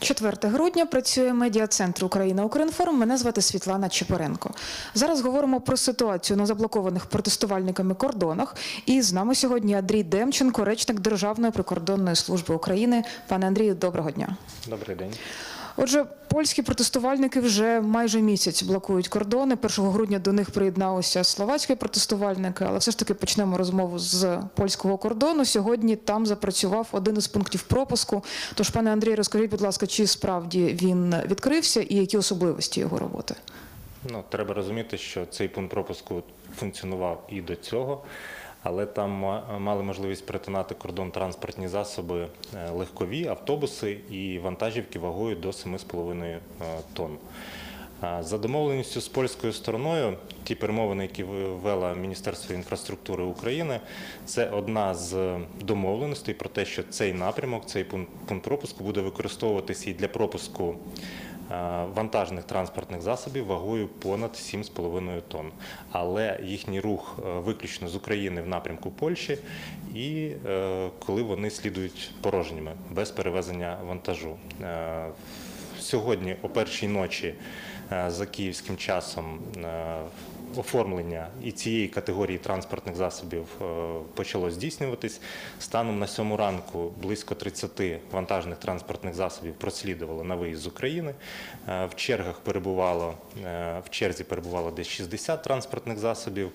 4 грудня працює медіа-центр Україна Укрінформ. Мене звати Світлана Чепоренко. Зараз говоримо про ситуацію на заблокованих протестувальниками кордонах. І з нами сьогодні Андрій Демченко, речник Державної прикордонної служби України. Пане Андрію, доброго дня. Добрий день. Отже, польські протестувальники вже майже місяць блокують кордони. 1 грудня до них приєдналися словацькі протестувальники, але все ж таки почнемо розмову з польського кордону. Сьогодні там запрацював один із пунктів пропуску. Тож, пане Андрій, розкажіть, будь ласка, чи справді він відкрився і які особливості його роботи? Ну, треба розуміти, що цей пункт пропуску функціонував і до цього, але там мали можливість перетинати кордон транспортні засоби е, легкові, автобуси і вантажівки вагою до 7,5 е, тонн. За домовленістю з польською стороною, ті перемовини, які вела Міністерство інфраструктури України, це одна з домовленостей про те, що цей напрямок, цей пункт, пропуску буде використовуватися і для пропуску вантажних транспортних засобів вагою понад 7,5 тонн. Але їхній рух е, виключно з України в напрямку Польщі, і е, коли вони слідують порожніми без перевезення вантажу. Е, Сьогодні о першій ночі е, за київським часом е, оформлення і цієї категорії транспортних засобів е, почало здійснюватись. Станом на сьому ранку близько 30 вантажних транспортних засобів прослідувало на виїзд з України. Е, В чергах перебувало е, в черзі перебувало десь 60 транспортних засобів.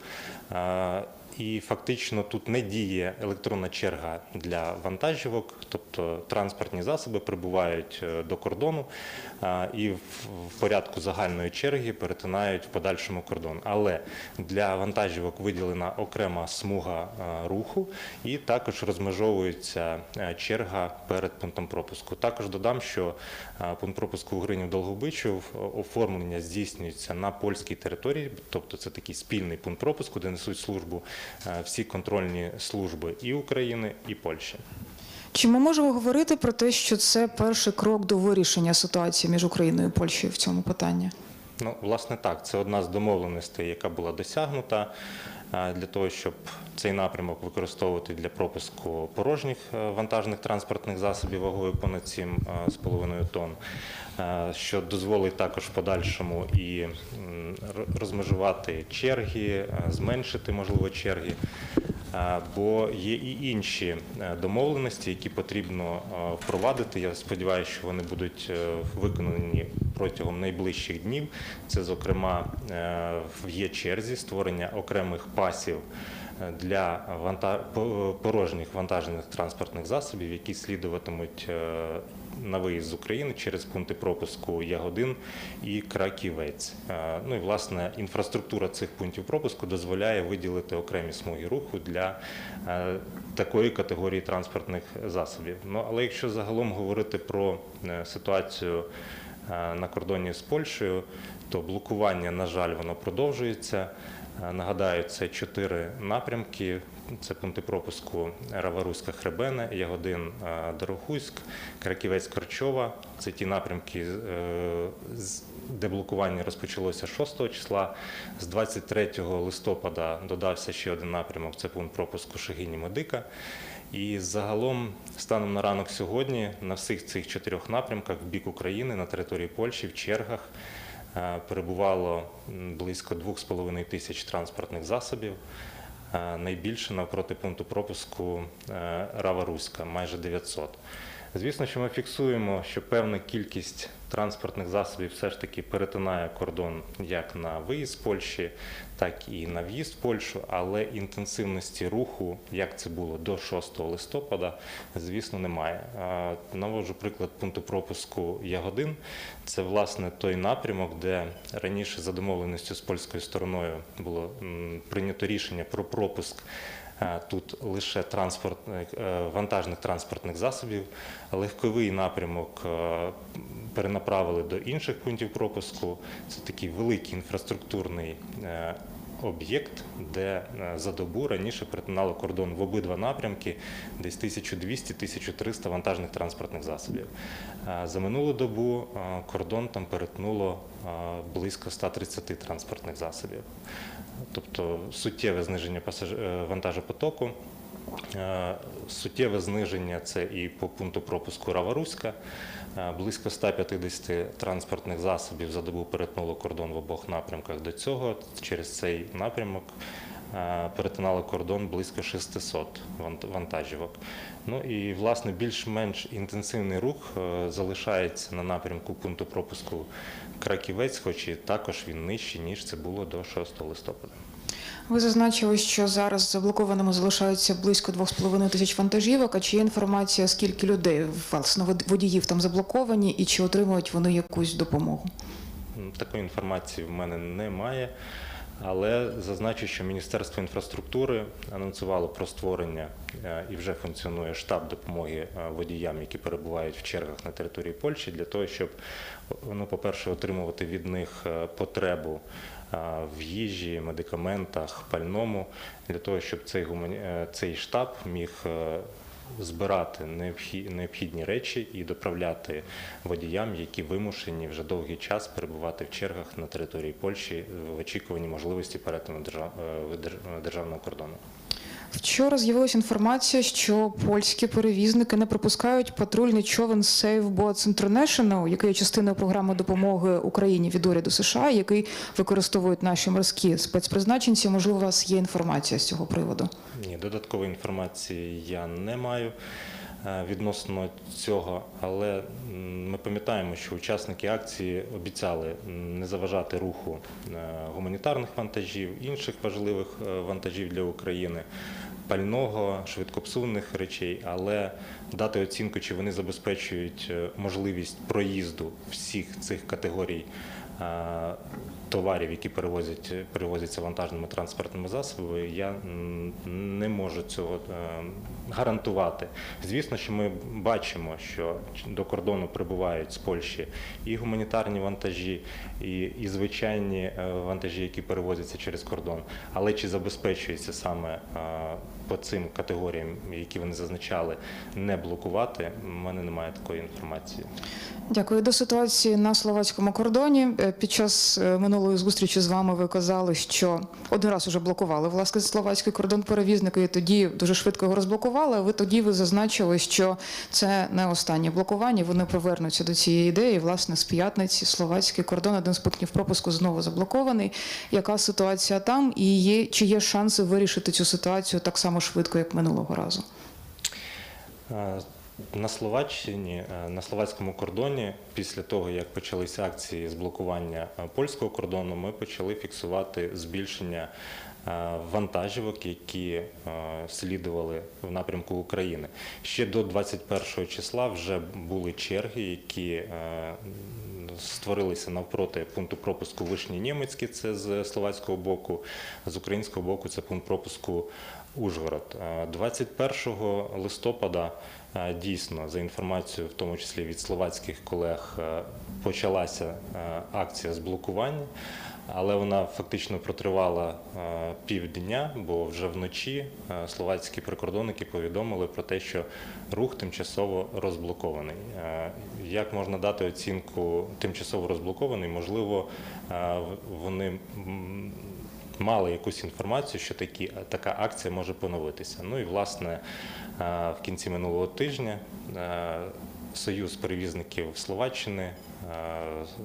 І фактично тут не діє електронна черга для вантажівок, тобто транспортні засоби прибувають е, до кордону і в порядку загальної черги перетинають в подальшому кордон. Але для вантажівок виділена окрема смуга е, руху і також розмежовується е, черга перед пунктом пропуску. Також додам, що пункт пропуску у Гринів Долгобичів оформлення здійснюється на польській території, тобто це такий спільний пункт пропуску, де несуть службу всі контрольні служби і України, і Польщі. Чи ми можемо говорити про те, що це перший крок до вирішення ситуації між Україною і Польщею в цьому питанні? Ну, власне, так, це одна з домовленостей, яка була досягнута е, для того, щоб цей напрямок використовувати для пропуску порожніх е, вантажних транспортних засобів вагою понад 7,5 тонн, е, що дозволить також в подальшому і розмежувати черги, е, зменшити можливо черги. Бо є і інші е, домовленості, які потрібно е, впровадити. Я сподіваюся, що вони будуть е, виконані протягом найближчих днів. Це, зокрема, в є черзі створення окремих пасів для порожніх вантажних транспортних засобів, які слідуватимуть на виїзд з України через пункти пропуску Ягодин і Краківець. Е, Ну і власне інфраструктура цих пунктів пропуску дозволяє виділити окремі смуги руху для е, такої категорії транспортних засобів. Ну але якщо загалом говорити про е, ситуацію на кордоні з Польщею, то блокування, на жаль, воно продовжується. Е, Нагадаю, це чотири напрямки. Це пункти пропуску Раваруська Хребене, Ягодин е, Дорохуськ, Краківець Корчова. Це ті напрямки, е, де блокування розпочалося 6 числа. З 23 листопада додався ще один напрямок. Це пункт пропуску Шегині Медика. І загалом, станом на ранок сьогодні, на всіх цих чотирьох напрямках в бік України на території Польщі в чергах перебувало близько 2,5 тисяч транспортних засобів. Е, Найбільше навпроти пункту пропуску е, Рава Руська, майже 900. Звісно, що ми фіксуємо, що певна кількість транспортних засобів все ж таки перетинає кордон як на виїзд з Польщі, так і на в'їзд в Польщу, але інтенсивності руху, як це було до 6 листопада, звісно, немає. Наводжу приклад пункту пропуску Ягодин. Це власне той напрямок, де раніше за домовленістю з польською стороною було прийнято рішення про пропуск. Е, Тут лише транспортних е, вантажних транспортних засобів, легковий напрямок е, перенаправили до інших пунктів пропуску. Це такий великий інфраструктурний об'єкт, де за добу раніше перетинало кордон в обидва напрямки десь 1200-1300 вантажних транспортних засобів. За минулу добу кордон там перетнуло близько 130 транспортних засобів. Тобто суттєве зниження е, вантажопотоку. Е, Суттєве зниження це і по пункту пропуску Раваруська. Е, Близько 150 транспортних засобів за добу перетнуло кордон в обох напрямках. До цього через цей напрямок е, перетинало кордон близько 600 вантажівок. Ну і власне більш-менш інтенсивний рух е, залишається на напрямку пункту пропуску Краківець, хоч і також він нижчий, ніж це було до 6 листопада. Ви зазначили, що зараз заблокованими залишаються близько 2,5 тисяч вантажівок. А чи є інформація, скільки людей власне водіїв там заблоковані, і чи отримують вони якусь допомогу? Такої інформації в мене немає, але зазначу, що Міністерство інфраструктури анонсувало про створення е, і вже функціонує штаб допомоги е, водіям, які перебувають в чергах на території Польщі, для того, щоб ну, по-перше, отримувати від них е, потребу в їжі, медикаментах, пальному, для того, щоб цей цей штаб міг збирати необхі- необхідні речі і доправляти водіям, які вимушені вже довгий час перебувати в чергах на території Польщі в очікуванні можливості перетину е, державного кордону. Вчора з'явилася інформація, що польські перевізники не пропускають патрульний човен Save Boats International, який є частиною програми допомоги Україні від уряду США, який використовують наші морські спецпризначенці. Можливо, у вас є інформація з цього приводу? Ні, додаткової інформації я не маю е, відносно цього, але ми пам'ятаємо, що учасники акції обіцяли не заважати руху е, гуманітарних вантажів, інших важливих е, вантажів для України, пального, швидкопсувних речей, але дати оцінку, чи вони забезпечують е, можливість проїзду всіх цих категорій е, товарів, які перевозять, перевозяться вантажними транспортними засобами, я не можу цього е, гарантувати. Звісно, що ми бачимо, що до кордону прибувають з Польщі і гуманітарні вантажі, і, і звичайні е, вантажі, які перевозяться через кордон. Але чи забезпечується саме е, по цим категоріям, які вони зазначали, не блокувати, в мене немає такої інформації. Дякую. До ситуації на словацькому кордоні Е, під час е, минулої зустрічі з вами ви казали, що один раз уже блокували власне словацький кордон перевізники, і тоді дуже швидко його розблокували. Ви тоді ви зазначили, що це не останнє блокування. Вони повернуться до цієї ідеї. Власне, з п'ятниці словацький кордон, один з пунктів пропуску знову заблокований. Яка ситуація там? І є чи є шанси вирішити цю ситуацію так само швидко, як минулого разу? Е, На Словаччині, е, на словацькому кордоні, після того як почалися акції з блокування е, польського кордону, ми почали фіксувати збільшення вантажівок, які слідували в напрямку України. Ще до 21 числа вже були черги, які створилися навпроти пункту пропуску Вишні Німецькі, це з словацького боку, з українського боку це пункт пропуску Ужгород. Е, 21 листопада е, дійсно, за інформацією, в тому числі від словацьких колег, е, почалася е, акція з блокування. Але вона фактично протривала е, півдня, бо вже вночі е, словацькі прикордонники повідомили про те, що рух тимчасово розблокований. Е, Як можна дати оцінку тимчасово розблокований? Можливо, е, вони мали якусь інформацію, що такі, така акція може поновитися. Ну і власне е, в кінці минулого тижня е, Союз перевізників Словаччини е,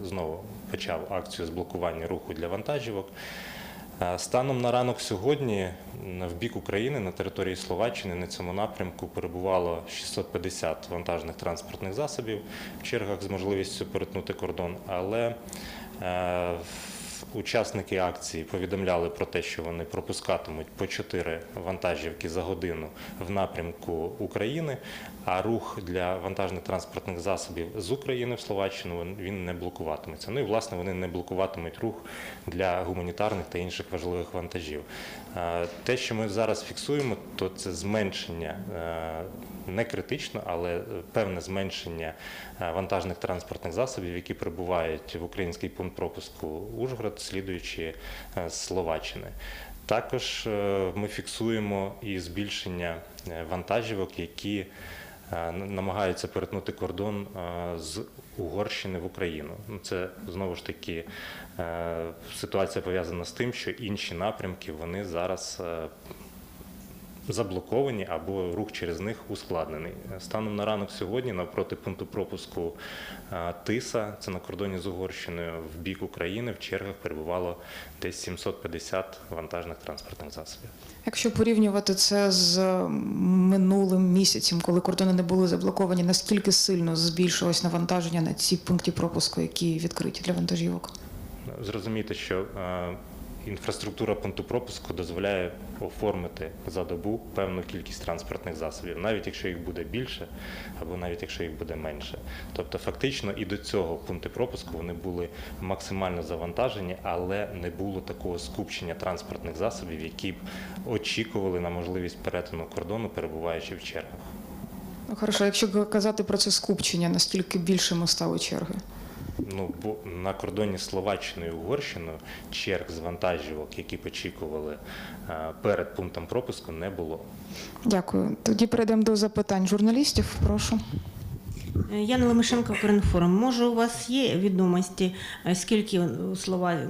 знову почав акцію з блокування руху для вантажівок. Станом на ранок сьогодні в бік України на території Словаччини на цьому напрямку перебувало 650 вантажних транспортних засобів в чергах з можливістю перетнути кордон. Але е, Учасники акції повідомляли про те, що вони пропускатимуть по 4 вантажівки за годину в напрямку України, а рух для вантажних транспортних засобів з України в Словаччину він- не блокуватиметься. Ну і власне вони не блокуватимуть рух для гуманітарних та інших важливих вантажів. Е, Те, що ми зараз фіксуємо, то це зменшення. е, Не критично, але певне зменшення е, вантажних транспортних засобів, які прибувають в український пункт пропуску Ужгород, слідуючи е, Словаччини. Також е, ми фіксуємо і збільшення е, вантажівок, які намагаються перетнути кордон з Угорщини в Україну. Ну, Це знову ж таки ситуація пов'язана з тим, що інші напрямки вони зараз заблоковані або рух через них ускладнений. Станом на ранок сьогодні навпроти пункту пропуску е, Тиса, це на кордоні з Угорщиною, в бік України в чергах перебувало десь 750 вантажних транспортних засобів. Якщо порівнювати це з минулим місяцем, коли кордони не були заблоковані, наскільки сильно збільшилось навантаження на ці пункти пропуску, які відкриті для вантажівок? Зрозуміти, що е, інфраструктура пункту пропуску дозволяє оформити за добу певну кількість транспортних засобів, навіть якщо їх буде більше, або навіть якщо їх буде менше. Тобто, фактично, і до цього пункти пропуску вони були максимально завантажені, але не було такого скупчення транспортних засобів, які б очікували на можливість перетину кордону, перебуваючи в чергах. Хорошо, якщо казати про це скупчення, наскільки більшими стали черги? Ну, на кордоні Словаччиною і Угорщиною черг з вантажівок, які очікували е, перед пунктом пропуску, не було. Дякую. Тоді перейдемо до запитань журналістів. Прошу. Яна Лемишенко, Укрінформ. Може, у вас є відомості, е, скільки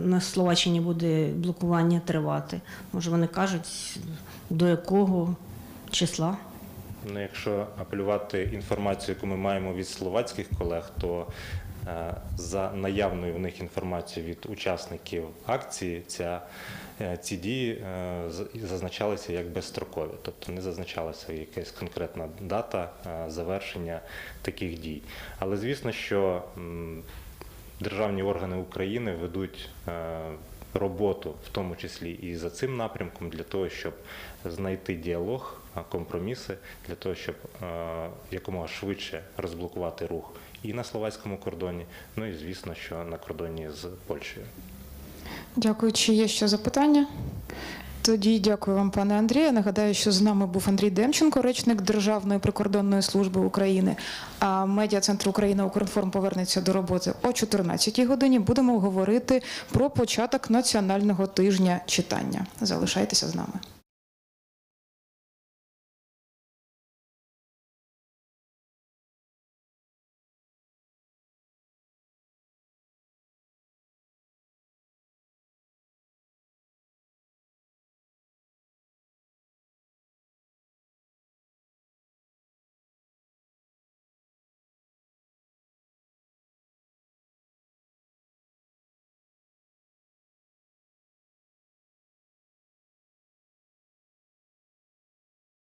на Словаччині буде блокування тривати? Може, вони кажуть, до якого числа? Ну, якщо апелювати інформацію, яку ми маємо від словацьких колег, то е, за наявною в них інформацією від учасників акції, ця, е, ці дії е, зазначалися як безстрокові, тобто не зазначалася якась конкретна дата е, завершення таких дій. Але звісно, що державні органи України ведуть е, роботу, в тому числі і за цим напрямком, для того, щоб знайти діалог, компроміси, для того, щоб е, якомога швидше розблокувати рух і на словацькому кордоні, ну і звісно, що на кордоні з Польщею. Дякую. Чи є ще запитання? Тоді дякую вам, пане Андрію. Нагадаю, що з нами був Андрій Демченко, речник Державної прикордонної служби України. А медіа центр Україна Укрінформ повернеться до роботи о 14 годині. Будемо говорити про початок національного тижня читання. Залишайтеся з нами.